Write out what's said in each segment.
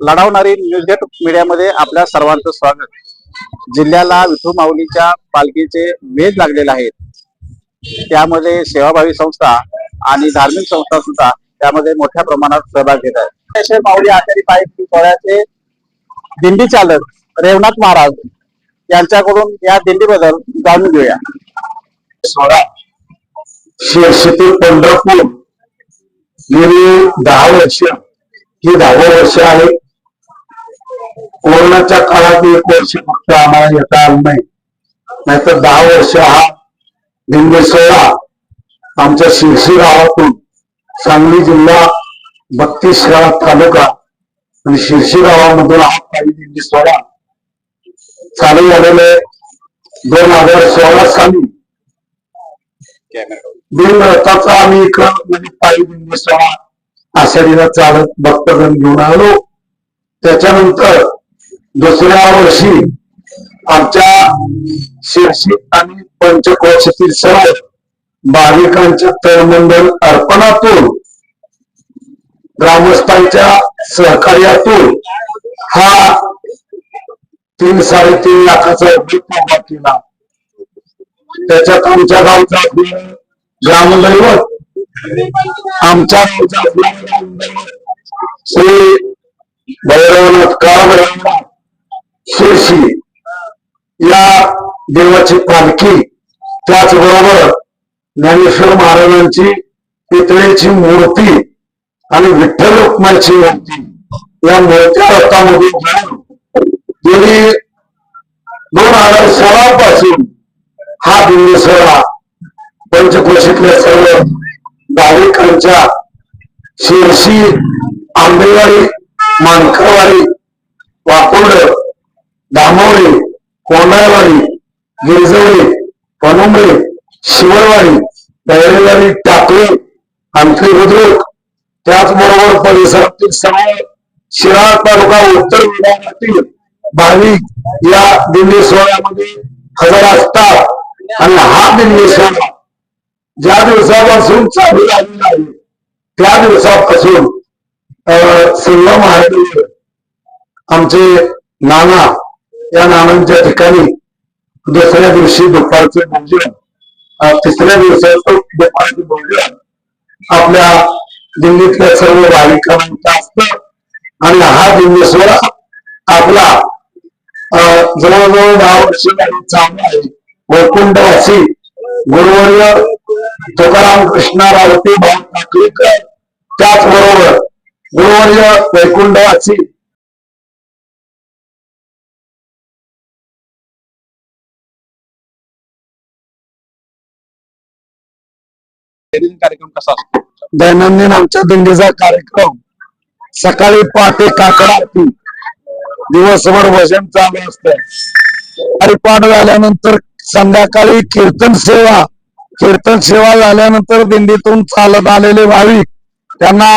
लढवणारी न्यूजगेट मीडियामध्ये आपल्या सर्वांचं स्वागत. जिल्ह्याला विठू माऊलीच्या पालखीचे वेध लागलेले आहेत. त्यामध्ये सेवाभावी संस्था आणि धार्मिक संस्था सुद्धा त्यामध्ये मोठ्या प्रमाणात सहभाग घेत आहेत. माऊली आचारी पालखी सोहळ्याचे दिंडी चालक रेवनाथ महाराज यांच्याकडून या दिंडीबद्दल जाणून घेऊया. सोळा. शिरशी पंढरपूर. गेली दहा वर्ष ही दहावं वर्ष आहे. कोरोनाच्या काळात एक वर्ष फक्त आम्हाला येता आलं नाही. नाहीतर दहा वर्ष हा दिंडी सोहळा आमच्या शिरशी गावातून सांगली जिल्हा बत्तीस गावात तालुका आणि शिरशी गावामधून हा काही दिंडी सोहळा चालू झालेले दोन हजार सोळा साली बिन रथाचा आम्ही इकडं म्हणजे पायी दिंडी सोळा आषाढीला चालत भक्तगण घेऊन आलो. त्याच्यानंतर दुसऱ्या वर्षी आमच्या शिरशी आणि पंचकोशातील सर्व भाविकांच्या तळमंडल अर्पणातून ग्रामस्थांच्या सहकार्यातून हा तीन साडेतीन लाखाचा उद्योग उभा केला. त्याच्यात आमच्या गावचा ग्रामदैवत आमच्या गावचा श्री भैरवनाथ काळभैरवनाथ शिरशी या देवाची पालखी. त्याचबरोबर ज्ञानेश्वर महाराजांची पितळेची मूर्ती आणि विठ्ठल रुक्माची मूर्ती. या मूर्त्या रथामध्ये घेऊन गेली दोन हजार सोळापासून हा दिंडी सोहळा पंचकोशीतल्या सर्व भाविकांच्या शिरशी आंबेवाडी मानखरवाडी वाकोड दामवडी कोंडाळवाडी गिरजवडे पनुंबळे शिवळवाडी दहिरेवाडी टाकळी आणखी बुद्रुक. त्याचबरोबर परिसरातील सर्व शिराळ तालुका उत्तर विभागातील भाविक या दिंडी सोहळ्यामध्ये हजर असतात. आणि हा दिंडी सोहळा ज्या दिवसापासून चालू लागलेला आहे त्या दिवसापासून अं, संगम महादेव आमचे नाना या नावांच्या ठिकाणी दुसऱ्या दिवशी दुपारचे भोजन तिसऱ्या दिवसाचं दुपारचे भोजन आपल्या दिल्लीतल्या सर्व भाविकांचा असतं. आणि हा दिंडी आपला अं, जवळजवळ दहा वर्ष चालू आहे. वैकुंठवासी गुरुवर्य तुकाराम कृष्णारावती भाऊ ठाकरेकर त्याचबरोबर गुरुवर्य वैकुंठवासी कार्यक्रम कसा असतो? दैनंदिन आमच्या दिंडीचा कार्यक्रम. सकाळी पहाटे काकड आरती. दिवसभर भजन चालू असतं हरिपाठ झाल्यानंतर संध्याकाळी कीर्तन सेवा. कीर्तन सेवा झाल्यानंतर दिंडीतून चालत आलेले भाविक त्यांना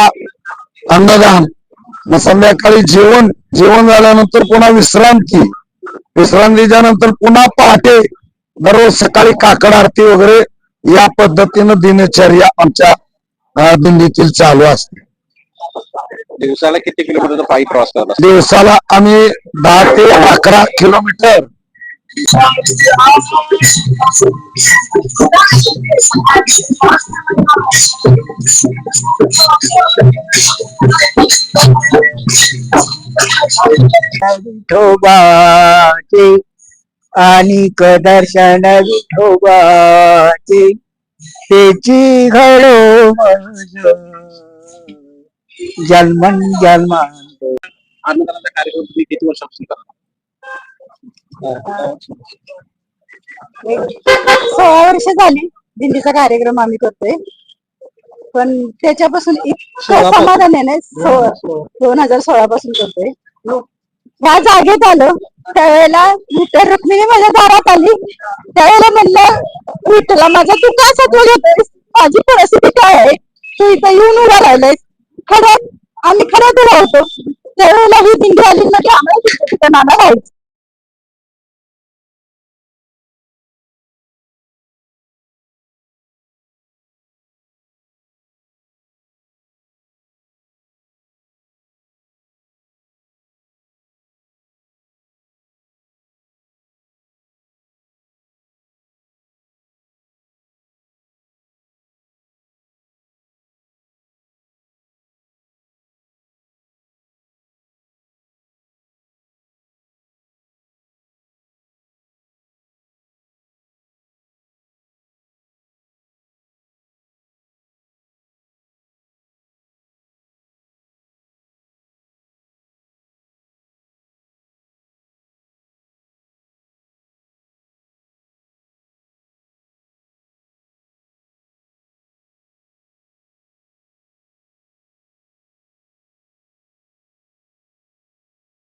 अन्नदान. मग संध्याकाळी जेवण जेवण झाल्यानंतर पुन्हा विश्रांती. विश्रांतीच्या नंतर पुन्हा पहाटे दररोज सकाळी काकड आरती वगैरे या पद्धतीनं दिनचर्या आमच्या दिंडीतील चालू असते. दिवसाला किती किलोमीटरचा पायी प्रवास करत दिवसाला आम्ही दहा ते अकरा किलोमीटर. विठोबाचे आणि दर्शन विठोबाचे. त्याची घडो जन्मन जन्मांत अन्नदानाचा कार्यक्रम तुम्ही किती वर्षापासून करता? सोळा वर्ष झाली दिंडीचा कार्यक्रम आम्ही करतोय. पण त्याच्यापासून इतकं समाधान आहे ना दोन हजार सोळा पासून करतोय. ह्या जागेत आलो. त्यावेळेला विठ्ठल रुक्मिणी माझ्या दारात आली. त्यावेळेला म्हणलं विठ्ठला माझा तू का सत्व घेतोयस माझी परिस्थिती काय आहे? तू इथं येऊन उभा राहिलायस. खरंच आम्ही खरंच उभा होतो त्यावेळेला ही दिंडी आली म्हणजे आम्हाला नाना राहायचं